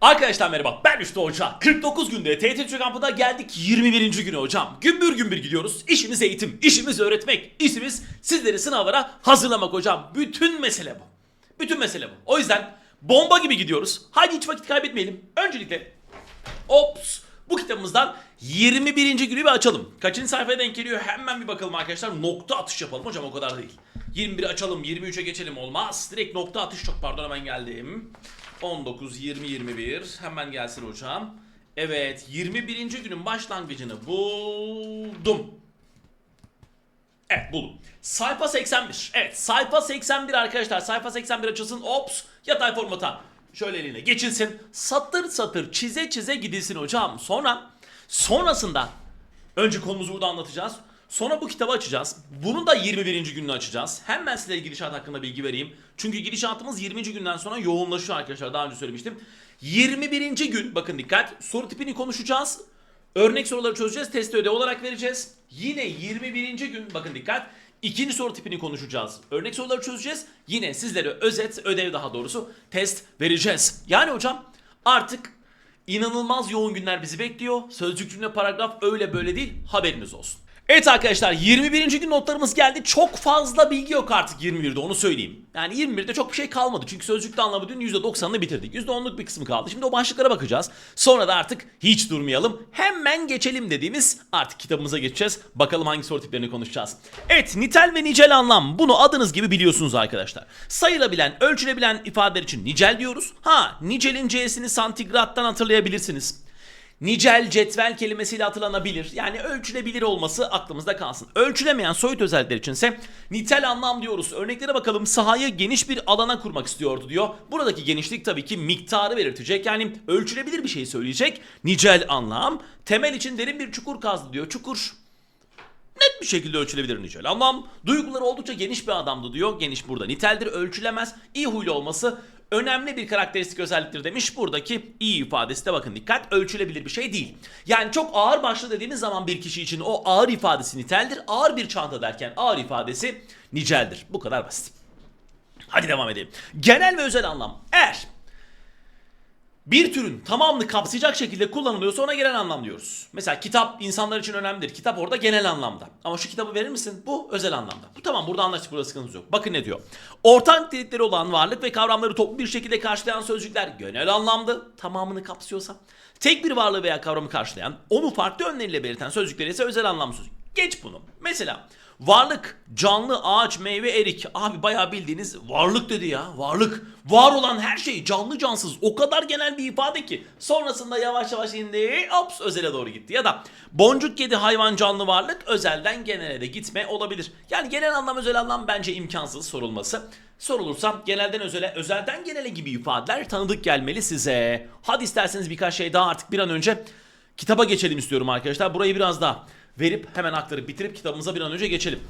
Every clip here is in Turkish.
Arkadaşlar merhaba ben Üstü Hoca. 49 günde Türk kampına geldik 21. güne hocam. Gümbür gümbür gidiyoruz. İşimiz eğitim, işimiz öğretmek, işimiz sizleri sınavlara hazırlamak hocam. Bütün mesele bu. Bütün mesele bu. O yüzden bomba gibi gidiyoruz. Hadi hiç vakit kaybetmeyelim. Öncelikle Ops! Bu kitabımızdan 21. günü bir açalım. Kaçıncı sayfaya denk geliyor hemen bir bakalım arkadaşlar. Nokta atış yapalım hocam o kadar değil. 21 açalım 23'e geçelim olmaz. Direkt nokta atış çok pardon hemen geldim. 19, 20, 21 hemen gelsin hocam. Evet 21. günün başlangıcını buldum. Evet buldum. Sayfa 81. Evet sayfa 81 arkadaşlar. Sayfa 81 açılsın. Ops yatay formata. Şöyle eline geçilsin. Satır satır çize çize gidilsin hocam. Sonra sonrasında önce konumuzu burada anlatacağız. Sonra bu kitabı açacağız. Bunun da 21. gününü açacağız. Hemen size gidişat hakkında bilgi vereyim. Çünkü gidişatımız 20. günden sonra yoğunlaşıyor arkadaşlar. Daha önce söylemiştim. 21. gün bakın dikkat. Soru tipini konuşacağız. Örnek soruları çözeceğiz. Testi ödev olarak vereceğiz. Yine 21. gün bakın dikkat. İkinci soru tipini konuşacağız. Örnek soruları çözeceğiz. Yine sizlere özet, ödev daha doğrusu test vereceğiz. Yani hocam artık inanılmaz yoğun günler bizi bekliyor. Sözcük cümle paragraf öyle böyle değil haberiniz olsun. Evet arkadaşlar 21. gün notlarımız geldi. Çok fazla bilgi yok artık 21'de onu söyleyeyim. Yani 21'de çok bir şey kalmadı. Çünkü sözcükte anlamı dün %90'ını bitirdik. %10'luk bir kısmı kaldı. Şimdi o başlıklara bakacağız. Sonra da artık hiç durmayalım. Hemen geçelim dediğimiz artık kitabımıza geçeceğiz. Bakalım hangi soru tiplerini konuşacağız. Evet nitel ve nicel anlam. Bunu adınız gibi biliyorsunuz arkadaşlar. Sayılabilen, ölçülebilen ifadeler için nicel diyoruz. Ha nicelin c'sini santigrattan hatırlayabilirsiniz. Nicel cetvel kelimesiyle hatırlanabilir. Yani ölçülebilir olması aklımızda kalsın. Ölçülemeyen soyut özellikler içinse nitel anlam diyoruz. Örneklere bakalım. Sahayı geniş bir alana kurmak istiyordu diyor. Buradaki genişlik tabii ki miktarı belirtecek. Yani ölçülebilir bir şey söyleyecek. Nicel anlam. Temel için derin bir çukur kazdı diyor. Çukur net bir şekilde ölçülebilir nicel anlam. Duyguları oldukça geniş bir adamdı diyor. Geniş burada niteldir, ölçülemez. İyi huylu olması önemli bir karakteristik özelliktir demiş. Buradaki iyi ifadesi de bakın dikkat ölçülebilir bir şey değil. Yani çok ağır başlı dediğimiz zaman bir kişi için o ağır ifadesi niteldir. Ağır bir çanta derken ağır ifadesi niceldir. Bu kadar basit. Hadi devam edelim. Genel ve özel anlam. Eğer bir türün tamamını kapsayacak şekilde kullanılıyorsa ona genel anlam diyoruz. Mesela kitap insanlar için önemlidir. Kitap orada genel anlamda. Ama şu kitabı verir misin? Bu özel anlamda. Bu tamam burada anlaştık burada sıkıntımız yok. Bakın ne diyor. Ortak nitelikleri olan varlık ve kavramları toplu bir şekilde karşılayan sözcükler genel anlamda tamamını kapsıyorsa. Tek bir varlığı veya kavramı karşılayan, onu farklı yönleriyle belirten sözcükler ise özel anlam sözcük. Geç bunu. Mesela varlık, canlı, ağaç, meyve, erik. Abi bayağı bildiğiniz varlık dedi ya. Varlık. Var olan her şey canlı cansız. O kadar genel bir ifade ki. Sonrasında yavaş yavaş indi. Ops özele doğru gitti. Ya da boncuk kedi hayvan canlı varlık özelden genele de gitme olabilir. Yani genel anlam özel anlam bence imkansız sorulması. Sorulursa genelden özele, özelden genele gibi ifadeler tanıdık gelmeli size. Hadi isterseniz birkaç şey daha artık bir an önce kitaba geçelim istiyorum arkadaşlar. Burayı biraz daha verip hemen aktarıp bitirip kitabımıza bir an önce geçelim.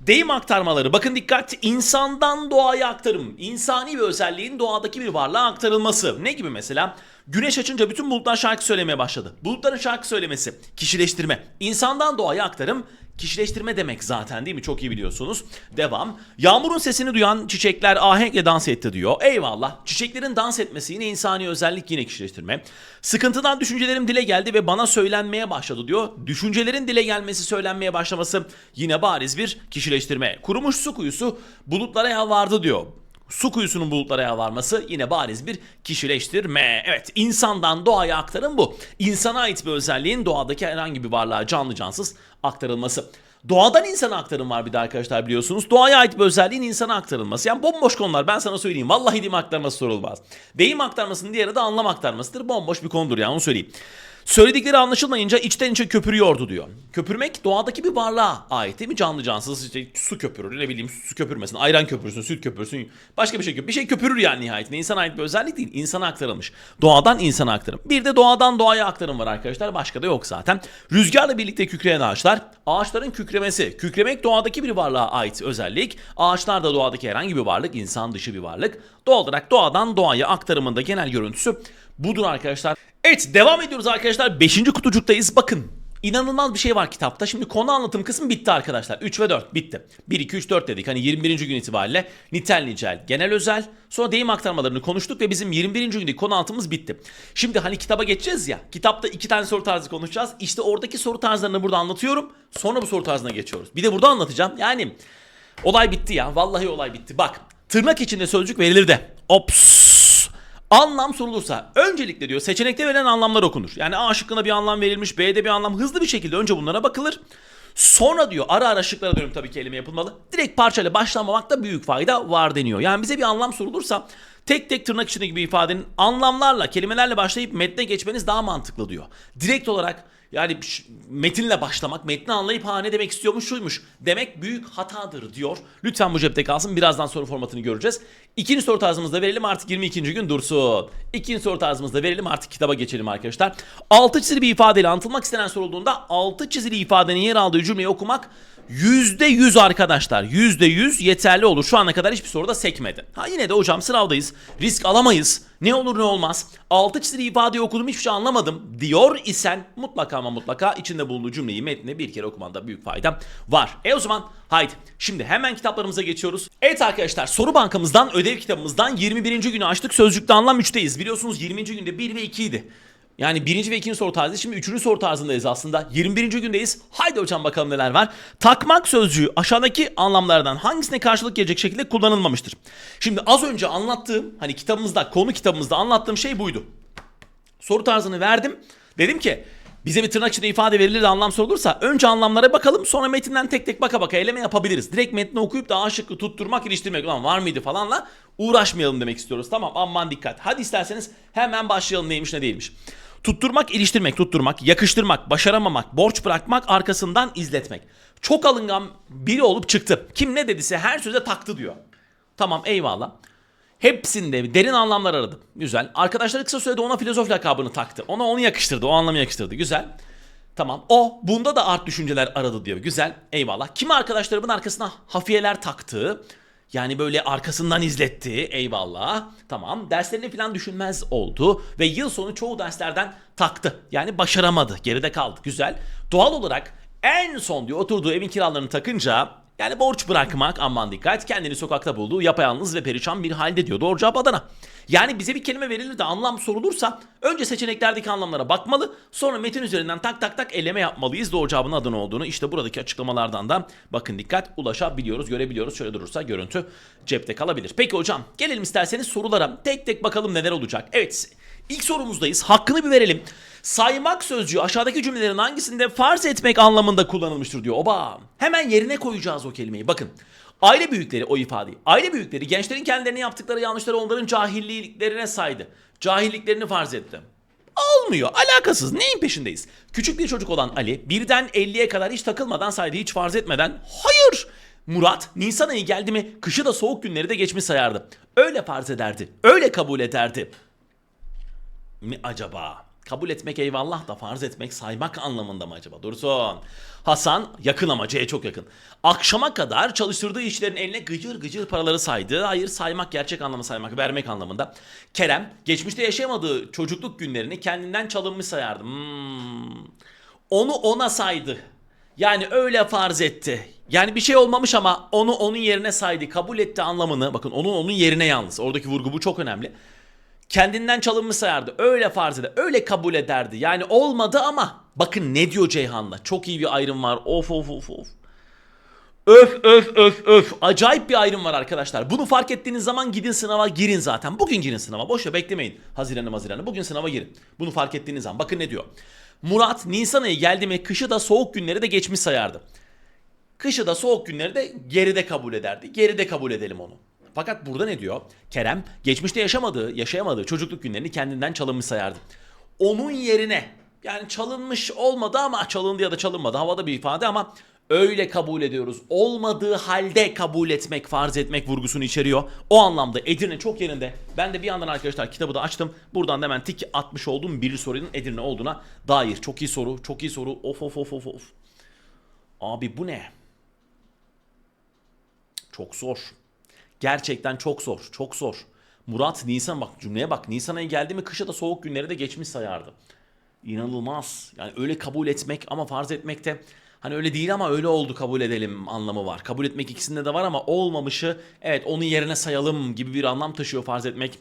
Deyim aktarmaları. Bakın dikkat. insandan doğaya aktarım. İnsani bir özelliğin doğadaki bir varlığa aktarılması. Ne gibi mesela? Güneş açınca bütün bulutlar şarkı söylemeye başladı. Bulutların şarkı söylemesi. Kişileştirme. İnsandan doğaya aktarım. Kişileştirme demek zaten değil mi? Çok iyi biliyorsunuz. Devam. Yağmurun sesini duyan çiçekler ahenkle dans etti diyor. Eyvallah. Çiçeklerin dans etmesi yine insani özellik yine kişileştirme. Sıkıntıdan düşüncelerim dile geldi ve bana söylenmeye başladı diyor. Düşüncelerin dile gelmesi söylenmeye başlaması yine bariz bir kişileştirme. Kurumuş su kuyusu bulutlara yalvardı diyor. Su kuyusunun bulutlara yalvarması yine bariz bir kişileştirme. Evet insandan doğaya aktarım bu. İnsana ait bir özelliğin doğadaki herhangi bir varlığa canlı cansız aktarılması. Doğadan insana aktarım var bir de arkadaşlar biliyorsunuz. Doğaya ait bir özelliğin insana aktarılması. Yani bomboş konular ben sana söyleyeyim. Vallahi deyim aktarması sorulmaz. Deyim aktarmasının diğeri de anlam aktarmasıdır. Bomboş bir konudur yani onu söyleyeyim. Söyledikleri anlaşılmayınca içten içe köpürüyordu diyor. Köpürmek doğadaki bir varlığa ait değil mi? Canlı cansız işte su köpürür ne bileyim su köpürmesin. Ayran köpürsün, süt köpürsün. Başka bir şey köpür. Bir şey köpürür yani nihayetinde. İnsana ait bir özellik değil. İnsana aktarılmış. Doğadan insana aktarım. Bir de doğadan doğaya aktarım var arkadaşlar. Başka da yok zaten. Rüzgarla birlikte kükreyen ağaçlar. Ağaçların kükremesi. Kükremek doğadaki bir varlığa ait özellik. Ağaçlar da doğadaki herhangi bir varlık. insan dışı bir varlık. Doğal olarak doğadan doğaya aktarımında genel görüntüsü budur arkadaşlar. Evet devam ediyoruz arkadaşlar. Beşinci kutucuktayız. Bakın İnanılmaz bir şey var kitapta. Şimdi konu anlatım kısmı bitti arkadaşlar. 3 ve 4 bitti. 1, 2, 3, 4 dedik. Hani 21. gün itibariyle nitel nicel, genel özel. Sonra deyim aktarmalarını konuştuk ve bizim 21. gündeki konu anlatımımız bitti. Şimdi hani kitaba geçeceğiz ya. Kitapta iki tane soru tarzı konuşacağız. İşte oradaki soru tarzlarını burada anlatıyorum. Sonra bu soru tarzına geçiyoruz. Bir de burada anlatacağım. Yani olay bitti ya. Vallahi olay bitti. Bak tırnak içinde sözcük verilir de. Ops. Anlam sorulursa öncelikle diyor seçenekte verilen anlamlar okunur. Yani A şıkkına bir anlam verilmiş, B'de bir anlam hızlı bir şekilde önce bunlara bakılır. Sonra diyor ara ara şıklara dönüp tabii ki elime yapılmalı. Direkt parçayla başlamamakta büyük fayda var deniyor. Yani bize bir anlam sorulursa tek tek tırnak içindeki bir ifadenin anlamlarla, kelimelerle başlayıp metne geçmeniz daha mantıklı diyor. Direkt olarak yani metinle başlamak, metni anlayıp ha ne demek istiyormuş şuymuş demek büyük hatadır diyor. Lütfen bu cepte kalsın. Birazdan soru formatını göreceğiz. İkinci soru tarzımızda verelim artık 22. gün dursun. İkinci soru tarzımızda verelim artık kitaba geçelim arkadaşlar. Altı çizili bir ifadeyle anlatılmak istenen sorulduğunda altı çizili ifadenin yer aldığı cümleyi okumak %100 arkadaşlar. %100 yeterli olur. Şu ana kadar hiçbir soruda sekmedi. Ha yine de hocam sınavdayız. Risk alamayız. Ne olur ne olmaz. Altı çizili ifadeyi okudum hiçbir şey anlamadım diyor isen mutlaka ama mutlaka içinde bulunduğu cümleyi metni bir kere okumanda büyük fayda var. E o zaman haydi şimdi hemen kitaplarımıza geçiyoruz. Evet arkadaşlar soru bankamızdan ödev kitabımızdan 21. günü açtık. Sözcükte anlam 3'teyiz. Biliyorsunuz 20. günde 1 ve 2 idi. Yani birinci ve ikinci soru tarzı. Şimdi üçüncü soru tarzındayız aslında. 21. gündeyiz. Haydi hocam bakalım neler var. Takmak sözcüğü aşağıdaki anlamlardan hangisine karşılık gelecek şekilde kullanılmamıştır? Şimdi az önce anlattığım hani kitabımızda konu kitabımızda anlattığım şey buydu. Soru tarzını verdim. Dedim ki bize bir tırnak içinde ifade verilir de anlam sorulursa önce anlamlara bakalım sonra metinden tek tek baka baka eleme yapabiliriz. Direkt metni okuyup da A şıkkı tutturmak iliştirmek ulan var mıydı falanla uğraşmayalım demek istiyoruz. Tamam aman dikkat. Hadi isterseniz hemen başlayalım neymiş ne değilmiş. Tutturmak, iliştirmek, tutturmak, yakıştırmak, başaramamak, borç bırakmak, arkasından izletmek. Çok alıngan biri olup çıktı. Kim ne dediyse her söze taktı diyor. Tamam eyvallah. Hepsinde derin anlamlar aradı. Güzel. Arkadaşları kısa sürede ona filozof lakabını taktı. Ona onu yakıştırdı. O anlamı yakıştırdı. Güzel. Tamam. O bunda da art düşünceler aradı diyor. Güzel. Eyvallah. Kimi arkadaşlarımın arkasına hafiyeler taktı. Yani böyle arkasından izletti. Eyvallah. Tamam. Derslerini falan düşünmez oldu. Ve yıl sonu çoğu derslerden taktı. Yani başaramadı. Geride kaldı. Güzel. Doğal olarak en son diyor oturduğu evin kiralarını takınca yani borç bırakmak aman dikkat kendini sokakta bulduğu yapayalnız ve perişan bir halde diyor. Doğru cevap Adana. Yani bize bir kelime verilir de anlam sorulursa önce seçeneklerdeki anlamlara bakmalı sonra metin üzerinden tak tak tak eleme yapmalıyız doğru cevabın Adana olduğunu. İşte buradaki açıklamalardan da bakın dikkat ulaşabiliyoruz görebiliyoruz. Şöyle durursa görüntü cepte kalabilir. Peki hocam gelelim isterseniz sorulara tek tek bakalım neler olacak. Evet ilk sorumuzdayız hakkını bir verelim. Saymak sözcüğü aşağıdaki cümlelerin hangisinde farz etmek anlamında kullanılmıştır diyor. Oba. Hemen yerine koyacağız o kelimeyi. Bakın. Aile büyükleri o ifadeyi. Aile büyükleri gençlerin kendilerine yaptıkları yanlışları onların cahilliklerine saydı. Cahilliklerini farz etti. Olmuyor. Alakasız. Neyin peşindeyiz? Küçük bir çocuk olan Ali birden 50'ye kadar hiç takılmadan saydı. Hiç farz etmeden. Hayır. Murat Nisan ayı geldi mi kışı da soğuk günleri de geçmiş sayardı. Öyle farz ederdi. Öyle kabul ederdi mi acaba? Kabul etmek eyvallah da farz etmek saymak anlamında mı acaba? Dursun. Hasan yakın ama C'ye çok yakın. Akşama kadar çalıştırdığı işlerin eline gıcır gıcır paraları saydı. Hayır saymak gerçek anlamı saymak, vermek anlamında. Kerem geçmişte yaşamadığı çocukluk günlerini kendinden çalınmış sayardı. Hmm. Onu ona saydı. Yani öyle farz etti. Yani bir şey olmamış ama onu onun yerine saydı. Kabul etti anlamını. Bakın onun onun yerine yalnız. Oradaki vurgu bu çok önemli kendinden çalınmış sayardı. Öyle farz eder. Öyle kabul ederdi. Yani olmadı ama bakın ne diyor Ceyhan'la. Çok iyi bir ayrım var. Of of of of. Öf öf öf öf. Acayip bir ayrım var arkadaşlar. Bunu fark ettiğiniz zaman gidin sınava girin zaten. Bugün girin sınava. Boşa beklemeyin. Haziran'ı Haziran'ı. Bugün sınava girin. Bunu fark ettiğiniz zaman. Bakın ne diyor. Murat Nisan ayı geldi mi kışı da soğuk günleri de geçmiş sayardı. Kışı da soğuk günleri de geride kabul ederdi. Geride kabul edelim onu. Fakat burada ne diyor? Kerem geçmişte yaşamadığı, yaşayamadığı çocukluk günlerini kendinden çalınmış sayardı. Onun yerine yani çalınmış olmadı ama çalındı ya da çalınmadı havada bir ifade ama öyle kabul ediyoruz. Olmadığı halde kabul etmek, farz etmek vurgusunu içeriyor. O anlamda Edirne çok yerinde. Ben de bir yandan arkadaşlar kitabı da açtım. Buradan da hemen tik atmış olduğum bir sorunun Edirne olduğuna dair. Çok iyi soru, çok iyi soru. Of of of of of. Abi bu ne? Çok zor. Gerçekten çok zor. Çok zor. Murat Nisan bak cümleye bak. Nisan ayı geldi mi kışa da soğuk günleri de geçmiş sayardı. İnanılmaz. Yani öyle kabul etmek ama farz etmek de hani öyle değil ama öyle oldu kabul edelim anlamı var. Kabul etmek ikisinde de var ama olmamışı evet onun yerine sayalım gibi bir anlam taşıyor farz etmek.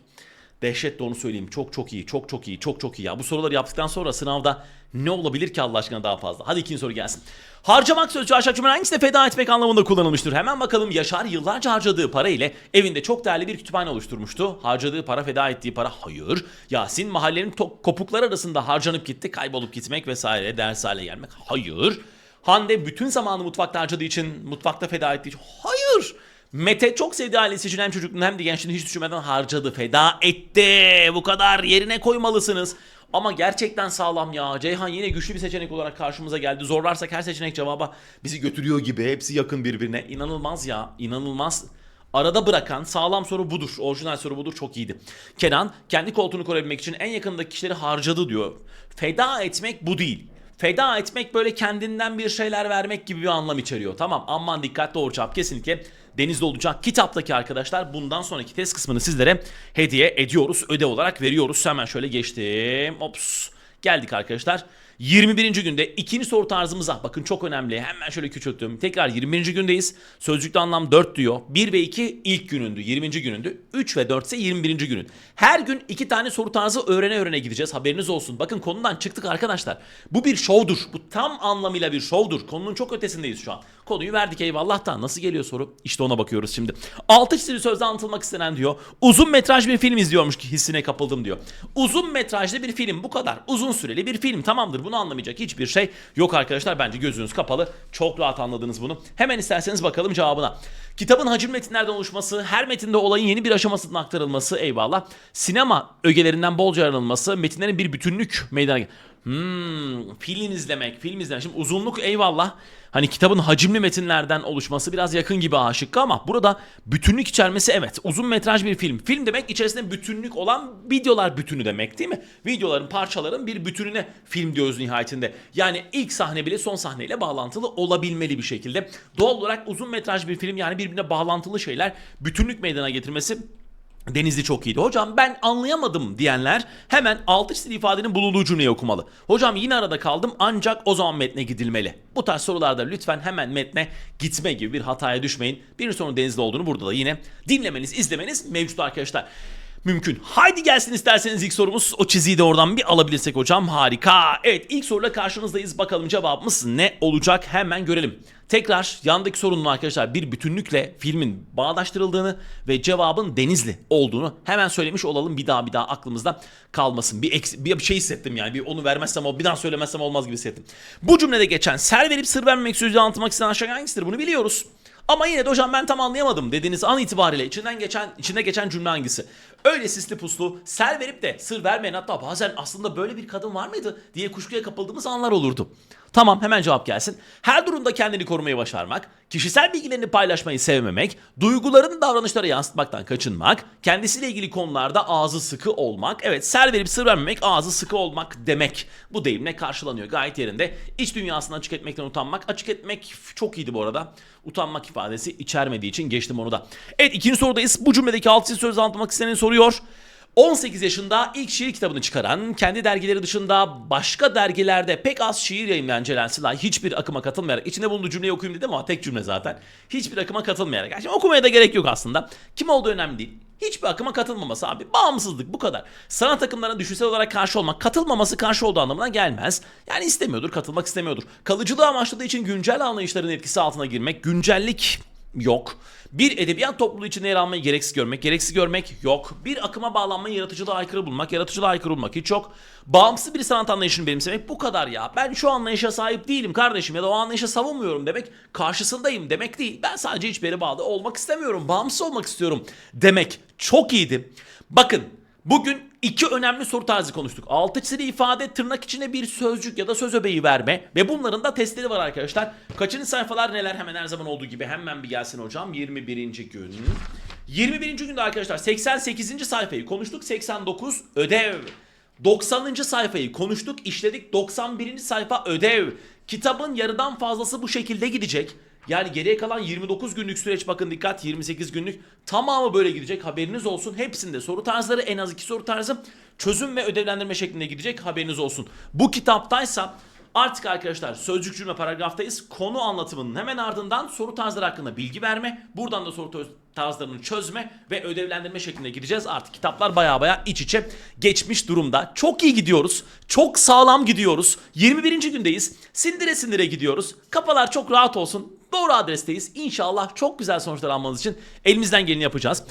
Dehşet de onu söyleyeyim. Çok çok iyi, çok çok iyi, çok çok iyi ya. Bu soruları yaptıktan sonra sınavda ne olabilir ki Allah aşkına daha fazla? Hadi ikinci soru gelsin. Harcamak sözcüğü aşağı cümle hangisinde feda etmek anlamında kullanılmıştır? Hemen bakalım Yaşar yıllarca harcadığı para ile evinde çok değerli bir kütüphane oluşturmuştu. Harcadığı para feda ettiği para hayır. Yasin mahallenin kopukları arasında harcanıp gitti. Kaybolup gitmek vesaire ders hale gelmek hayır. Hande bütün zamanı mutfakta harcadığı için mutfakta feda ettiği için hayır. Mete çok sevdiği ailesi için hem çocukluğunu hem de gençliğini hiç düşünmeden harcadı, feda etti. Bu kadar yerine koymalısınız. Ama gerçekten sağlam ya. Ceyhan yine güçlü bir seçenek olarak karşımıza geldi. Zorlarsak her seçenek cevaba bizi götürüyor gibi. Hepsi yakın birbirine. İnanılmaz ya. İnanılmaz. Arada bırakan sağlam soru budur. Orijinal soru budur. Çok iyiydi. Kenan kendi koltuğunu koruyabilmek için en yakındaki kişileri harcadı diyor. Feda etmek bu değil. Feda etmek böyle kendinden bir şeyler vermek gibi bir anlam içeriyor. Tamam aman dikkat doğru cevap kesinlikle Denizli olacak. Kitaptaki arkadaşlar bundan sonraki test kısmını sizlere hediye ediyoruz. Ödev olarak veriyoruz. Hemen şöyle geçtim. Ops. Geldik arkadaşlar. 21. günde ikinci soru tarzımıza bakın çok önemli. Hemen şöyle küçülttüm. Tekrar 21. gündeyiz. Sözcükte anlam 4 diyor. 1 ve 2 ilk günündü. 20. günündü. 3 ve 4 ise 21. günün. Her gün iki tane soru tarzı öğrene öğrene gideceğiz. Haberiniz olsun. Bakın konudan çıktık arkadaşlar. Bu bir şovdur. Bu tam anlamıyla bir şovdur. Konunun çok ötesindeyiz şu an. Konuyu verdik eyvallah da nasıl geliyor soru? İşte ona bakıyoruz şimdi. Altı çizili sözde anlatılmak istenen diyor. Uzun metraj bir film izliyormuş ki hissine kapıldım diyor. Uzun metrajlı bir film bu kadar. Uzun süreli bir film tamamdır. Bunu anlamayacak hiçbir şey yok arkadaşlar. Bence gözünüz kapalı. Çok rahat anladınız bunu. Hemen isterseniz bakalım cevabına. Kitabın hacim metinlerden oluşması, her metinde olayın yeni bir aşamasının aktarılması eyvallah. Sinema ögelerinden bolca aranılması, metinlerin bir bütünlük meydana Hmm, film izlemek, film izlemek. Şimdi uzunluk eyvallah. Hani kitabın hacimli metinlerden oluşması biraz yakın gibi aşıkkı ama burada bütünlük içermesi evet. Uzun metraj bir film. Film demek içerisinde bütünlük olan videolar bütünü demek değil mi? Videoların, parçaların bir bütününe film diyoruz nihayetinde. Yani ilk sahne bile son sahneyle bağlantılı olabilmeli bir şekilde. Doğal olarak uzun metraj bir film yani birbirine bağlantılı şeyler bütünlük meydana getirmesi Denizli çok iyiydi. Hocam ben anlayamadım diyenler hemen altı çizili ifadenin bulunduğu cümleyi okumalı. Hocam yine arada kaldım ancak o zaman metne gidilmeli. Bu tarz sorularda lütfen hemen metne gitme gibi bir hataya düşmeyin. Bir sorunun Denizli olduğunu burada da yine dinlemeniz, izlemeniz mevcut arkadaşlar. Mümkün. Haydi gelsin isterseniz ilk sorumuz. O çiziyi de oradan bir alabilirsek hocam harika. Evet ilk soruyla karşınızdayız. Bakalım cevabımız ne olacak hemen görelim. Tekrar yandaki sorunun arkadaşlar bir bütünlükle filmin bağdaştırıldığını ve cevabın Denizli olduğunu hemen söylemiş olalım. Bir daha bir daha aklımızda kalmasın. Bir, eks- bir şey hissettim yani. Bir onu vermezsem o bir daha söylemezsem olmaz gibi hissettim. Bu cümlede geçen ser verip sır vermemek sözcüğü anlatmak istenen aşağı hangisidir bunu biliyoruz. Ama yine de hocam ben tam anlayamadım dediğiniz an itibariyle içinden geçen içinde geçen cümle hangisi? Öyle sisli puslu ser verip de sır vermeyen hatta bazen aslında böyle bir kadın var mıydı diye kuşkuya kapıldığımız anlar olurdu. Tamam hemen cevap gelsin. Her durumda kendini korumayı başarmak, kişisel bilgilerini paylaşmayı sevmemek, duygularını davranışlara yansıtmaktan kaçınmak, kendisiyle ilgili konularda ağzı sıkı olmak, evet ser verip sır vermemek ağzı sıkı olmak demek. Bu deyimle karşılanıyor gayet yerinde. İç dünyasını açık etmekten utanmak, açık etmek çok iyiydi bu arada. Utanmak ifadesi içermediği için geçtim onu da. Evet ikinci sorudayız. Bu cümledeki altı söz anlatmak istenen soruyor. 18 yaşında ilk şiir kitabını çıkaran, kendi dergileri dışında başka dergilerde pek az şiir yayınlayan Ceren Sıla hiçbir akıma katılmayarak, içinde bulunduğu cümleyi okuyayım dedim ama tek cümle zaten. Hiçbir akıma katılmayarak. Yani okumaya da gerek yok aslında. Kim olduğu önemli değil. Hiçbir akıma katılmaması abi. Bağımsızlık bu kadar. Sanat akımlarına düşünsel olarak karşı olmak, katılmaması karşı olduğu anlamına gelmez. Yani istemiyordur, katılmak istemiyordur. Kalıcılığı amaçladığı için güncel anlayışların etkisi altına girmek, güncellik yok. Bir edebiyat topluluğu içinde yer almayı gereksiz görmek, gereksiz görmek yok. Bir akıma bağlanmayı yaratıcılığa aykırı bulmak, yaratıcılığa aykırı bulmak hiç yok. Bağımsız bir sanat anlayışını benimsemek bu kadar ya. Ben şu anlayışa sahip değilim kardeşim ya da o anlayışa savunmuyorum demek, karşısındayım demek değil. Ben sadece hiçbir yere bağlı olmak istemiyorum, bağımsız olmak istiyorum demek çok iyiydi. Bakın Bugün iki önemli soru tarzı konuştuk. Altı çizili ifade tırnak içine bir sözcük ya da söz öbeği verme ve bunların da testleri var arkadaşlar. Kaçıncı sayfalar neler hemen her zaman olduğu gibi hemen bir gelsin hocam. 21. gün. 21. günde arkadaşlar 88. sayfayı konuştuk. 89 ödev. 90. sayfayı konuştuk, işledik. 91. sayfa ödev. Kitabın yarıdan fazlası bu şekilde gidecek. Yani geriye kalan 29 günlük süreç bakın dikkat 28 günlük tamamı böyle gidecek haberiniz olsun. Hepsinde soru tarzları en az iki soru tarzı çözüm ve ödevlendirme şeklinde gidecek haberiniz olsun. Bu kitaptaysa artık arkadaşlar sözcük cümle paragraftayız. Konu anlatımının hemen ardından soru tarzları hakkında bilgi verme. Buradan da soru tarzlarını çözme ve ödevlendirme şeklinde gideceğiz. Artık kitaplar baya baya iç içe geçmiş durumda. Çok iyi gidiyoruz. Çok sağlam gidiyoruz. 21. gündeyiz. Sindire sindire gidiyoruz. Kafalar çok rahat olsun. Doğru adresteyiz. İnşallah çok güzel sonuçlar almanız için elimizden geleni yapacağız.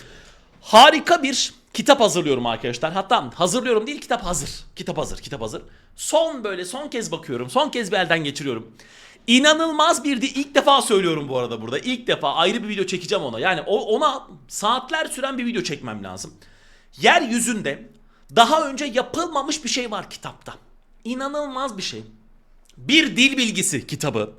Harika bir kitap hazırlıyorum arkadaşlar. Hatta hazırlıyorum değil kitap hazır. Kitap hazır, kitap hazır. Son böyle son kez bakıyorum. Son kez bir elden geçiriyorum. İnanılmaz bir de ilk defa söylüyorum bu arada burada. İlk defa ayrı bir video çekeceğim ona. Yani ona saatler süren bir video çekmem lazım. Yeryüzünde daha önce yapılmamış bir şey var kitapta. İnanılmaz bir şey. Bir dil bilgisi kitabı.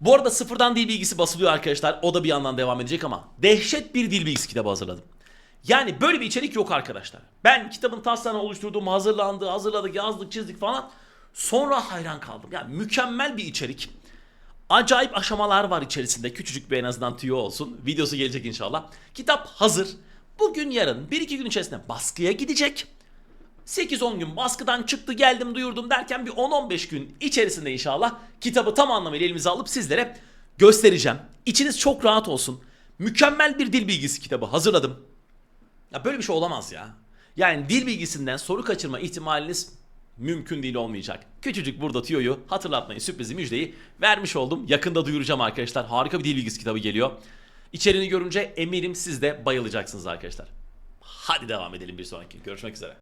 Bu arada sıfırdan dil bilgisi basılıyor arkadaşlar. O da bir yandan devam edecek ama dehşet bir dil bilgisi kitabı hazırladım. Yani böyle bir içerik yok arkadaşlar. Ben kitabın taslağını oluşturduğum, hazırlandı, hazırladık, yazdık, çizdik falan. Sonra hayran kaldım. Yani mükemmel bir içerik. Acayip aşamalar var içerisinde. Küçücük bir en azından tüyo olsun. Videosu gelecek inşallah. Kitap hazır. Bugün yarın 1-2 gün içerisinde baskıya gidecek. 8-10 gün baskıdan çıktı geldim duyurdum derken bir 10-15 gün içerisinde inşallah kitabı tam anlamıyla elimize alıp sizlere göstereceğim. İçiniz çok rahat olsun. Mükemmel bir dil bilgisi kitabı hazırladım. Ya böyle bir şey olamaz ya. Yani dil bilgisinden soru kaçırma ihtimaliniz mümkün değil olmayacak. Küçücük burada tüyoyu hatırlatmayı, sürprizi, müjdeyi vermiş oldum. Yakında duyuracağım arkadaşlar. Harika bir dil bilgisi kitabı geliyor. İçeriğini görünce eminim siz de bayılacaksınız arkadaşlar. Hadi devam edelim bir sonraki. Görüşmek üzere.